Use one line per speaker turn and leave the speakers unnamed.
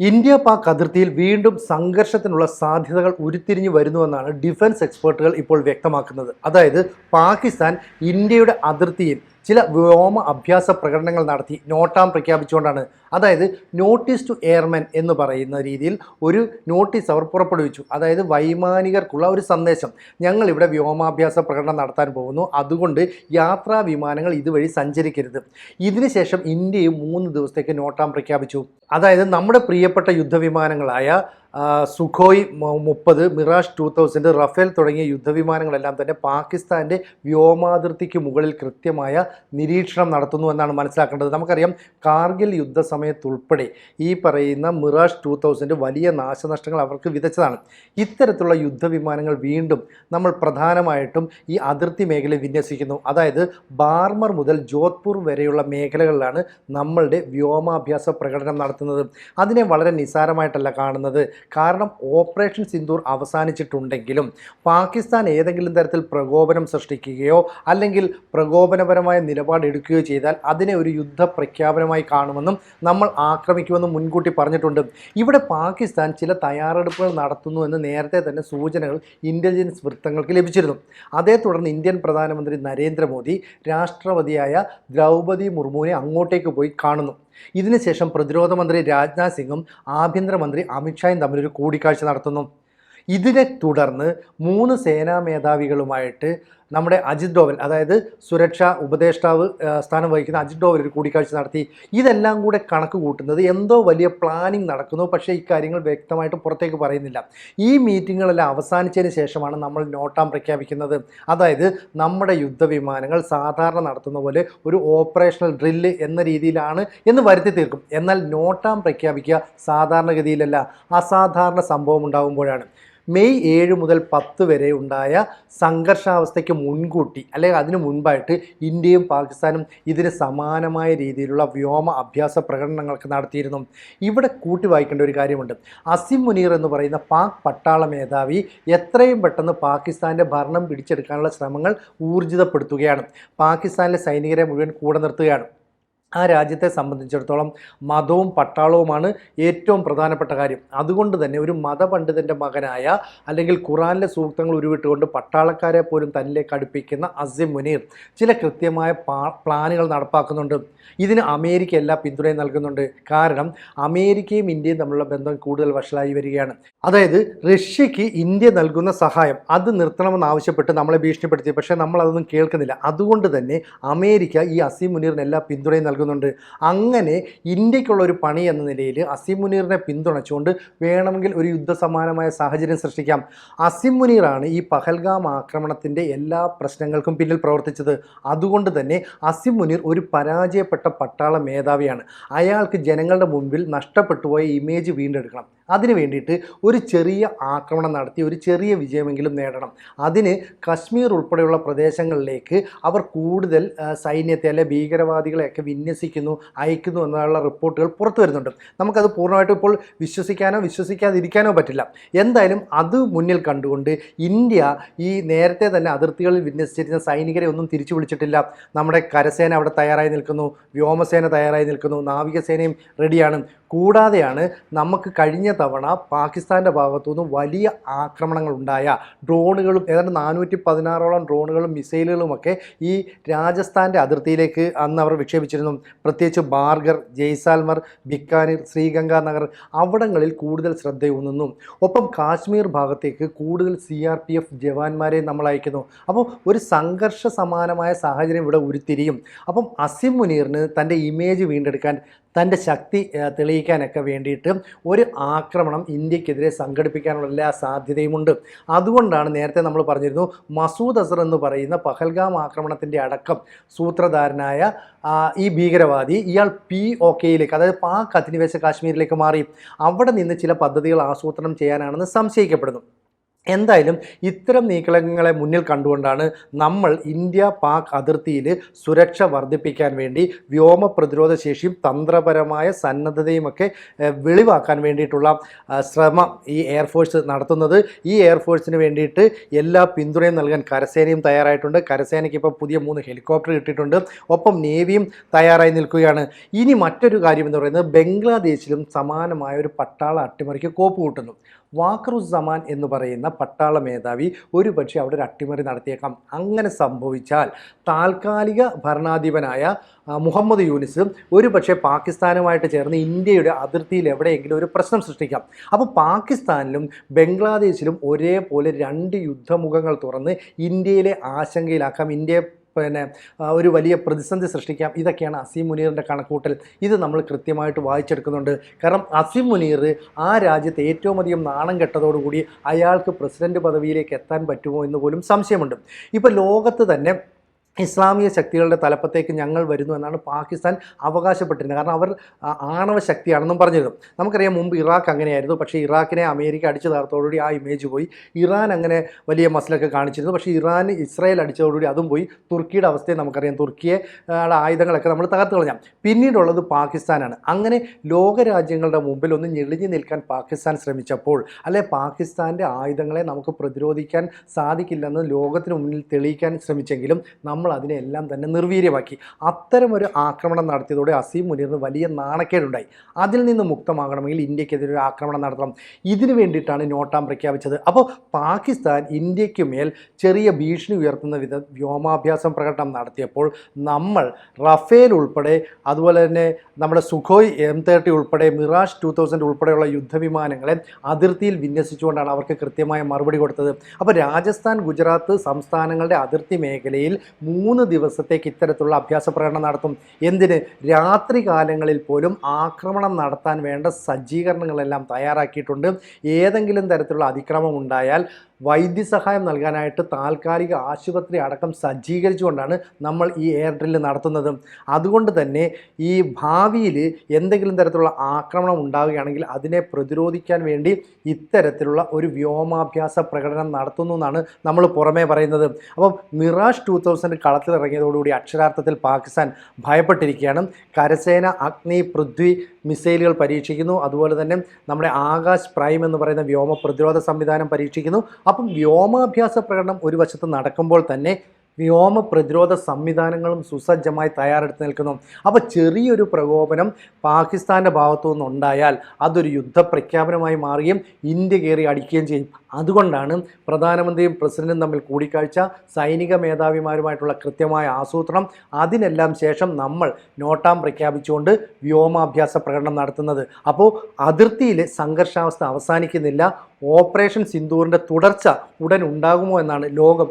India Pak അതിർത്തിയിൽ വീണ്ടും സംഘർഷത്തിനുള്ള സാധ്യതകൾ ഉരുത്തിരിഞ്ഞു വരുന്നുവെന്നാണ് ഡിഫൻസ് എക്സ്പേർട്ടുകൾ ഇപ്പോൾ വ്യക്തമാക്കുന്നത്. അതായത് പാകിസ്ഥാൻ ഇന്ത്യയുടെ അതിർത്തിയിൽ ചില വ്യോമ അഭ്യാസ പ്രകടനങ്ങൾ നടത്തി നോട്ടാം പ്രഖ്യാപിച്ചുകൊണ്ടാണ്. അതായത് നോട്ടീസ് ടു എയർമെൻ എന്ന് പറയുന്ന രീതിയിൽ ഒരു നോട്ടീസ് അവർ പുറപ്പെടുവിച്ചു. അതായത് വൈമാനികർക്കുള്ള ഒരു സന്ദേശം. ഞങ്ങൾ ഇവിടെ വ്യോമാഭ്യാസ പ്രകടനം നടത്താൻ പോകുന്നു. അതുകൊണ്ട് യാത്രാ വിമാനങ്ങൾ ഇതുവഴി സഞ്ചരിക്കരുത്. ഇതിനുശേഷം ഇന്ത്യയും മൂന്ന് ദിവസത്തേക്ക് നോട്ടാം പ്രഖ്യാപിച്ചു. അതായത് നമ്മുടെ പ്രിയപ്പെട്ട യുദ്ധവിമാനങ്ങളായ സുഖോയ് മുപ്പത് മിറാഷ് ടു തൗസൻഡ് റഫേൽ തുടങ്ങിയ യുദ്ധവിമാനങ്ങളെല്ലാം തന്നെ പാകിസ്ഥാന്റെ വ്യോമാതിർത്തിക്ക് മുകളിൽ കൃത്യമായ നിരീക്ഷണം നടത്തുന്നു എന്നാണ് മനസ്സിലാക്കേണ്ടത്. നമുക്കറിയാം കാർഗിൽ യുദ്ധ സമയത്തുൾപ്പെടെ ഈ പറയുന്ന മിറാഷ് ടു തൗസൻഡ് വലിയ നാശനഷ്ടങ്ങൾ അവർക്ക് വിതച്ചതാണ്. ഇത്തരത്തിലുള്ള യുദ്ധവിമാനങ്ങൾ വീണ്ടും നമ്മൾ പ്രധാനമായിട്ടും ഈ അതിർത്തി മേഖലയിൽ വിന്യസിക്കുന്നു. അതായത് ബാർമർ മുതൽ ജോധ്പൂർ വരെയുള്ള മേഖലകളിലാണ് നമ്മളുടെ വ്യോമാഭ്യാസ പ്രകടനം നടത്തുന്നത്. അതിനെ വളരെ നിസ്സാരമായിട്ടല്ല കാണുന്നത്. കാരണം ഓപ്പറേഷൻ സിന്ദൂർ അവസാനിച്ചിട്ടുണ്ടെങ്കിലും പാകിസ്ഥാൻ ഏതെങ്കിലും തരത്തിൽ പ്രകോപനം സൃഷ്ടിക്കുകയോ അല്ലെങ്കിൽ പ്രകോപനപരമായ നിലപാടെടുക്കുകയോ ചെയ്താൽ അതിനെ ഒരു യുദ്ധ പ്രഖ്യാപനമായി കാണുമെന്നും നമ്മൾ ആക്രമിക്കുമെന്നും മുൻകൂട്ടി പറഞ്ഞിട്ടുണ്ട്. ഇവിടെ പാകിസ്ഥാൻ ചില തയ്യാറെടുപ്പുകൾ നടത്തുന്നു എന്ന് നേരത്തെ തന്നെ സൂചനകൾ ഇന്റലിജൻസ് വൃത്തങ്ങൾക്ക് ലഭിച്ചിരുന്നു. അതേ തുടർന്ന് ഇന്ത്യൻ പ്രധാനമന്ത്രി നരേന്ദ്രമോദി രാഷ്ട്രപതിയായ ദ്രൗപദി മുർമുവിനെ അങ്ങോട്ടേക്ക് പോയി കാണുന്നു. ഇതിനുശേഷം പ്രതിരോധ മന്ത്രി രാജ്നാഥ് സിംഗും ആഭ്യന്തരമന്ത്രി അമിത്ഷായും തമ്മിലൊരു കൂടിക്കാഴ്ച നടത്തുന്നു. ഇതിനെ തുടർന്ന് മൂന്ന് സേനാ മേധാവികളുമായിട്ട് നമ്മുടെ അജിത് ഡോവൽ അതായത് സുരക്ഷാ ഉപദേഷ്ടാവ് സ്ഥാനം വഹിക്കുന്ന അജിത് ഡോവൽ ഒരു കൂടിക്കാഴ്ച നടത്തി. ഇതെല്ലാം കൂടെ കണക്ക് കൂട്ടുന്നത് എന്തോ വലിയ പ്ലാനിങ് നടക്കുന്നു. പക്ഷേ ഇക്കാര്യങ്ങൾ വ്യക്തമായിട്ട് പുറത്തേക്ക് പറയുന്നില്ല. ഈ മീറ്റിങ്ങുകളെല്ലാം അവസാനിച്ചതിന് ശേഷമാണ് നമ്മൾ നോട്ടാം പ്രഖ്യാപിക്കുന്നത്. അതായത് നമ്മുടെ യുദ്ധവിമാനങ്ങൾ സാധാരണ നടത്തുന്ന പോലെ ഒരു ഓപ്പറേഷണൽ ഡ്രില്ല് എന്ന രീതിയിലാണ് എന്ന് വരുത്തി തീർക്കും. എന്നാൽ നോട്ടാം പ്രഖ്യാപിക്കുക സാധാരണഗതിയിലല്ല അസാധാരണ സംഭവം ഉണ്ടാകുമ്പോഴാണ് മെയ് ഏഴ് മുതൽ പത്ത് വരെ ഉണ്ടായ സംഘർഷാവസ്ഥയ്ക്ക് മുൻകൂട്ടി അല്ലെങ്കിൽ അതിനു മുൻപായിട്ട് ഇന്ത്യയും പാകിസ്ഥാനും ഇതിന് സമാനമായ രീതിയിലുള്ള വ്യോമ അഭ്യാസ പ്രകടനങ്ങളൊക്കെ നടത്തിയിരുന്നു. ഇവിടെ കൂട്ടി വായിക്കേണ്ട ഒരു കാര്യമുണ്ട്. അസിം മുനീർ എന്ന് പറയുന്ന പാക് പട്ടാള മേധാവി എത്രയും പെട്ടെന്ന് പാകിസ്ഥാന്റെ ഭരണം പിടിച്ചെടുക്കാനുള്ള ശ്രമങ്ങൾ ഊർജിതപ്പെടുത്തുകയാണ്. പാകിസ്ഥാനിലെ സൈനികരെ മുഴുവൻ കൂടെ നിർത്തുകയാണ്. ആ രാജ്യത്തെ സംബന്ധിച്ചിടത്തോളം മതവും പട്ടാളവുമാണ് ഏറ്റവും പ്രധാനപ്പെട്ട കാര്യം. അതുകൊണ്ട് തന്നെ ഒരു മതപണ്ഡിതന്റെ മകനായ അല്ലെങ്കിൽ ഖുറാനിലെ സൂക്തങ്ങൾ ഉരുവിട്ടുകൊണ്ട് പട്ടാളക്കാരെ പോലും തന്നിലേക്ക് അടുപ്പിക്കുന്ന അസിം മുനീർ ചില കൃത്യമായ പ്ലാനുകൾ നടപ്പാക്കുന്നുണ്ട്. ഇതിന് അമേരിക്ക എല്ലാ പിന്തുണയും നൽകുന്നുണ്ട്. കാരണം അമേരിക്കയും ഇന്ത്യയും തമ്മിലുള്ള ബന്ധം കൂടുതൽ വഷളായി വരികയാണ്. അതായത് റഷ്യക്ക് ഇന്ത്യ നൽകുന്ന സഹായം അത് നിർത്തണമെന്ന് ആവശ്യപ്പെട്ട് നമ്മളെ ഭീഷണിപ്പെടുത്തി. പക്ഷേ നമ്മൾ അതൊന്നും കേൾക്കുന്നില്ല. അതുകൊണ്ട് തന്നെ അമേരിക്ക ഈ അസിം മുനീറിന് എല്ലാ പിന്തുണയും നൽകുന്നുണ്ട് അങ്ങനെ ഇന്ത്യക്കുള്ള ഒരു പണി എന്ന നിലയിൽ അസീം മുനീറിനെ പിന്തുണച്ചുകൊണ്ട് വേണമെങ്കിൽ ഒരു യുദ്ധസമാനമായ സാഹചര്യം സൃഷ്ടിക്കാം. അസീം മുനീറാണ് ഈ പഹൽഗാം ആക്രമണത്തിന്റെ എല്ലാ പ്രശ്നങ്ങൾക്കും പിന്നിൽ പ്രവർത്തിച്ചത്. അതുകൊണ്ട് തന്നെ അസിം മുനീർ ഒരു പരാജയപ്പെട്ട പട്ടാള മേധാവിയാണ്. അയാൾക്ക് ജനങ്ങളുടെ മുൻപിൽ നഷ്ടപ്പെട്ടു പോയ ഇമേജ് വീണ്ടെടുക്കണം. അതിന് വേണ്ടിയിട്ട് ഒരു ചെറിയ ആക്രമണം നടത്തി ഒരു ചെറിയ വിജയമെങ്കിലും നേടണം. അതിന് കശ്മീർ ഉൾപ്പെടെയുള്ള പ്രദേശങ്ങളിലേക്ക് അവർ കൂടുതൽ സൈന്യത്തെ അല്ലെ ഭീകരവാദികളെയൊക്കെ വിന്യസിക്കുന്നു അയക്കുന്നു എന്നുള്ള റിപ്പോർട്ടുകൾ പുറത്തു വരുന്നുണ്ട്. നമുക്കത് പൂർണമായിട്ടും ഇപ്പോൾ വിശ്വസിക്കാനോ വിശ്വസിക്കാതിരിക്കാനോ പറ്റില്ല. എന്തായാലും അത് മുന്നിൽ കണ്ടുകൊണ്ട് ഇന്ത്യ ഈ നേരത്തെ തന്നെ അതിർത്തികളിൽ വിന്യസിച്ചിരുന്ന സൈനികരെ ഒന്നും തിരിച്ചു വിളിച്ചിട്ടില്ല. നമ്മുടെ കരസേന അവിടെ തയ്യാറായി നിൽക്കുന്നു വ്യോമസേന തയ്യാറായി നിൽക്കുന്നു നാവികസേനയും റെഡിയാണ്. കൂടാതെയാണ് നമുക്ക് കഴിഞ്ഞ തവണ പാകിസ്ഥാന്റെ ഭാഗത്തുനിന്ന് വലിയ ആക്രമണങ്ങൾ ഉണ്ടായ ഡ്രോണുകളും ഏതാണ്ട് നാനൂറ്റി പതിനാറോളം ഡ്രോണുകളും മിസൈലുകളുമൊക്കെ ഈ രാജസ്ഥാന്റെ അതിർത്തിയിലേക്ക് അന്ന് അവർ വിക്ഷേപിച്ചിരുന്നു. പ്രത്യേകിച്ച് ബാർഗർ ജയ്സാൽമർ ബിക്കാനീർ ശ്രീഗംഗാനഗർ അവിടങ്ങളിൽ കൂടുതൽ ശ്രദ്ധയൂന്നുന്നു. ഒപ്പം കാശ്മീർ ഭാഗത്തേക്ക് കൂടുതൽ സി ആർ പി എഫ് ജവാന്മാരെ നമ്മൾ അയക്കുന്നു. അപ്പോൾ ഒരു സംഘർഷ സമാനമായ സാഹചര്യം ഇവിടെ ഉരുത്തിരിയും. അപ്പം അസിം മുനീറിന് തന്റെ ഇമേജ് വീണ്ടെടുക്കാൻ തന്റെ ശക്തി തെളിയിക്കാനൊക്കെ വേണ്ടിയിട്ട് ഒരു ആക്രമണം ഇന്ത്യക്കെതിരെ സംഘടിപ്പിക്കാനുള്ള എല്ലാ സാധ്യതയുമുണ്ട്. അതുകൊണ്ടാണ് നേരത്തെ നമ്മൾ പറഞ്ഞിരുന്നു മസൂദ് അസർ എന്ന് പറയുന്ന പഹൽഗാം ആക്രമണത്തിന്റെ അടക്കം സൂത്രധാരനായ ഈ ഭീകരവാദി ഇയാൾ പി ഒ കെയിലേക്ക് അതായത് പാക് അധിനിവേശ കാശ്മീരിലേക്ക് മാറി. അവിടെ നിന്ന് ചില പദ്ധതികൾ ആസൂത്രണം ചെയ്യാനാണെന്ന് സംശയിക്കപ്പെടുന്നു. എന്തായാലും ഇത്തരം നീക്കങ്ങളെ മുന്നിൽ കണ്ടുകൊണ്ടാണ് നമ്മൾ ഇന്ത്യ പാക് അതിർത്തിയിൽ സുരക്ഷ വർദ്ധിപ്പിക്കാൻ വേണ്ടി വ്യോമ പ്രതിരോധ ശേഷിയും തന്ത്രപരമായ സന്നദ്ധതയുമൊക്കെ വെളിവാക്കാൻ വേണ്ടിയിട്ടുള്ള ശ്രമം ഈ എയർഫോഴ്സ് നടത്തുന്നത്. ഈ എയർഫോഴ്സിന് വേണ്ടിയിട്ട് എല്ലാ പിന്തുണയും നൽകാൻ കരസേനയും തയ്യാറായിട്ടുണ്ട്. കരസേനയ്ക്ക് ഇപ്പോൾ പുതിയ മൂന്ന് ഹെലികോപ്റ്റർ കിട്ടിയിട്ടുണ്ട്. ഒപ്പം നേവിയും തയ്യാറായി നിൽക്കുകയാണ്. ഇനി മറ്റൊരു കാര്യം എന്ന് പറയുന്നത് ബംഗ്ലാദേശിലും സമാനമായ ഒരു പട്ടാള അട്ടിമറിക്ക് കോപ്പ് കൂട്ടുന്നു. വാക്കറുസമാൻ എന്ന് പറയുന്ന പട്ടാള മേധാവി ഒരു പക്ഷേ അവിടെ ഒരു അട്ടിമറി നടത്തിയേക്കാം. അങ്ങനെ സംഭവിച്ചാൽ താൽക്കാലിക ഭരണാധിപനായ മുഹമ്മദ് യൂനിസ് ഒരു പക്ഷേ പാകിസ്ഥാനുമായിട്ട് ചേർന്ന് ഇന്ത്യയുടെ അതിർത്തിയിൽ എവിടെയെങ്കിലും ഒരു പ്രശ്നം സൃഷ്ടിക്കാം. അപ്പോൾ പാകിസ്ഥാനിലും ബംഗ്ലാദേശിലും ഒരേപോലെ രണ്ട് യുദ്ധമുഖങ്ങൾ തുറന്ന് ഇന്ത്യയിലെ ആശങ്കയിലാക്കാം. ഇന്ത്യയെ പിന്നെ ഒരു വലിയ പ്രതിസന്ധി സൃഷ്ടിക്കാം. ഇതൊക്കെയാണ് അസീം മുനീറിന്റെ കണക്കൂട്ടൽ ഇത് നമ്മൾ കൃത്യമായിട്ട് വായിച്ചെടുക്കുന്നുണ്ട്. കാരണം അസീം മുനീർ ആ രാജ്യത്ത് ഏറ്റവും അധികം നാണം കെട്ടതോടുകൂടി അയാൾക്ക് പ്രസിഡന്റ് പദവിയിലേക്ക് എത്താൻ പറ്റുമോ എന്ന് പോലും സംശയമുണ്ട്. ഇപ്പോൾ ലോകത്ത് തന്നെ ഇസ്ലാമിക ശക്തികളുടെ തലപ്പത്തേക്ക് ഞങ്ങൾ വരുന്നു എന്നാണ് പാകിസ്ഥാൻ അവകാശപ്പെട്ടിരുന്നത്. കാരണം അവർ ആണവ ശക്തിയാണെന്നും പറഞ്ഞിരുന്നു. നമുക്കറിയാം മുമ്പ് ഇറാഖ് അങ്ങനെയായിരുന്നു. പക്ഷേ ഇറാഖിനെ അമേരിക്ക അടിച്ചു തകർത്തോടുകൂടി ആ ഇമേജ് പോയി. ഇറാൻ അങ്ങനെ വലിയ മസിലൊക്കെ കാണിച്ചിരുന്നു. പക്ഷേ ഇറാൻ ഇസ്രായേൽ അടിച്ചതോടുകൂടി അതും പോയി. തുർക്കിയുടെ അവസ്ഥയെ നമുക്കറിയാം. തുർക്കിയെ ആയുധങ്ങളൊക്കെ നമ്മൾ തകർത്ത് കളഞ്ഞാൽ പിന്നീടുള്ളത് പാകിസ്ഥാനാണ്. അങ്ങനെ ലോകരാജ്യങ്ങളുടെ മുമ്പിൽ ഒന്ന് ഞെളിഞ്ഞു നിൽക്കാൻ പാകിസ്ഥാൻ ശ്രമിച്ചപ്പോൾ അല്ലെ പാകിസ്ഥാന്റെ ആയുധങ്ങളെ നമുക്ക് പ്രതിരോധിക്കാൻ സാധിക്കില്ലെന്ന് ലോകത്തിന് മുന്നിൽ തെളിയിക്കാൻ ശ്രമിച്ചെങ്കിലും നമ്മൾ അതിനെല്ലാം തന്നെ നിർവീര്യമാക്കി. അത്തരമൊരു ആക്രമണം നടത്തിയതോടെ അസീം മുനീറിന് വലിയ നാണക്കേടുണ്ടായി. അതിൽ നിന്ന് മുക്തമാകണമെങ്കിൽ ഇന്ത്യക്കെതിരെ ഒരു ആക്രമണം നടത്തണം. ഇതിനു വേണ്ടിയിട്ടാണ് നോട്ടാം പ്രഖ്യാപിച്ചത്. അപ്പോൾ പാകിസ്ഥാൻ ഇന്ത്യയ്ക്ക് മേൽ ചെറിയ ഭീഷണി ഉയർത്തുന്ന വിധ വ്യോമാഭ്യാസം പ്രകടനം നടത്തിയപ്പോൾ നമ്മൾ റഫേൽ ഉൾപ്പെടെ അതുപോലെ തന്നെ നമ്മുടെ സുഖോയ് എം തേർട്ടി ഉൾപ്പെടെ മിറാഷ് ടു തൗസൻഡ് ഉൾപ്പെടെയുള്ള യുദ്ധവിമാനങ്ങളെ അതിർത്തിയിൽ വിന്യസിച്ചുകൊണ്ടാണ് അവർക്ക് കൃത്യമായ മറുപടി കൊടുത്തത്. അപ്പോൾ രാജസ്ഥാൻ ഗുജറാത്ത് സംസ്ഥാനങ്ങളുടെ അതിർത്തി മേഖലയിൽ മൂന്ന് ദിവസത്തേക്ക് ഇത്തരത്തിലുള്ള അഭ്യാസ പ്രകടനം നടത്തും. എന്തിന്? രാത്രി കാലങ്ങളിൽ പോലും ആക്രമണം നടത്താൻ വേണ്ട സജ്ജീകരണങ്ങളെല്ലാം തയ്യാറാക്കിയിട്ടുണ്ട്. ഏതെങ്കിലും തരത്തിലുള്ള അതിക്രമം ഉണ്ടായാൽ വൈദ്യസഹായം നൽകാനായിട്ട് താൽക്കാലിക ആശുപത്രി അടക്കം സജ്ജീകരിച്ചുകൊണ്ടാണ് നമ്മൾ ഈ എയർ ഡ്രില്ല് നടത്തുന്നത്. അതുകൊണ്ട് തന്നെ ഈ ഭാവിയിൽ എന്തെങ്കിലും തരത്തിലുള്ള ആക്രമണം ഉണ്ടാവുകയാണെങ്കിൽ അതിനെ പ്രതിരോധിക്കാൻ വേണ്ടി ഇത്തരത്തിലുള്ള ഒരു വ്യോമാഭ്യാസ പ്രകടനം നടത്തുന്നു എന്നാണ് നമ്മൾ പുറമേ പറയുന്നത്. അപ്പം മിറാഷ് ടു തൗസൻഡ് കളത്തിലിറങ്ങിയതോടുകൂടി അക്ഷരാർത്ഥത്തിൽ പാകിസ്ഥാൻ ഭയപ്പെട്ടിരിക്കുകയാണ്. കരസേന അഗ്നി പൃഥ്വി മിസൈലുകൾ പരീക്ഷിക്കുന്നു. അതുപോലെ തന്നെ നമ്മുടെ ആകാശ് പ്രൈം എന്ന് പറയുന്ന വ്യോമ പ്രതിരോധ സംവിധാനം പരീക്ഷിക്കുന്നു. അപ്പം വ്യോമാഭ്യാസ പ്രകടനം ഒരു വശത്ത് നടക്കുമ്പോൾ തന്നെ വ്യോമ പ്രതിരോധ സംവിധാനങ്ങളും സുസജ്ജമായി തയ്യാറെടുത്ത് നിൽക്കുന്നു. അപ്പോൾ ചെറിയൊരു പ്രകോപനം പാകിസ്ഥാന്റെ ഭാഗത്തു നിന്നുണ്ടായാൽ അതൊരു യുദ്ധപ്രഖ്യാപനമായി മാറുകയും ഇന്ത്യ കയറി അടിക്കുകയും ചെയ്യും. അതുകൊണ്ടാണ് പ്രധാനമന്ത്രിയും പ്രസിഡന്റും തമ്മിൽ കൂടിക്കാഴ്ച സൈനിക മേധാവിമാരുമായിട്ടുള്ള കൃത്യമായ ആസൂത്രണം അതിനെല്ലാം ശേഷം നമ്മൾ നോട്ടാം പ്രഖ്യാപിച്ചുകൊണ്ട് വ്യോമാഭ്യാസ പ്രകടനം നടത്തുന്നത്. അപ്പോൾ അതിർത്തിയിൽ സംഘർഷാവസ്ഥ അവസാനിക്കുന്നില്ല. ഓപ്പറേഷൻ സിന്ദൂറിന്റെ തുടർച്ച ഉടൻ ഉണ്ടാകുമോ എന്നാണ് ലോകം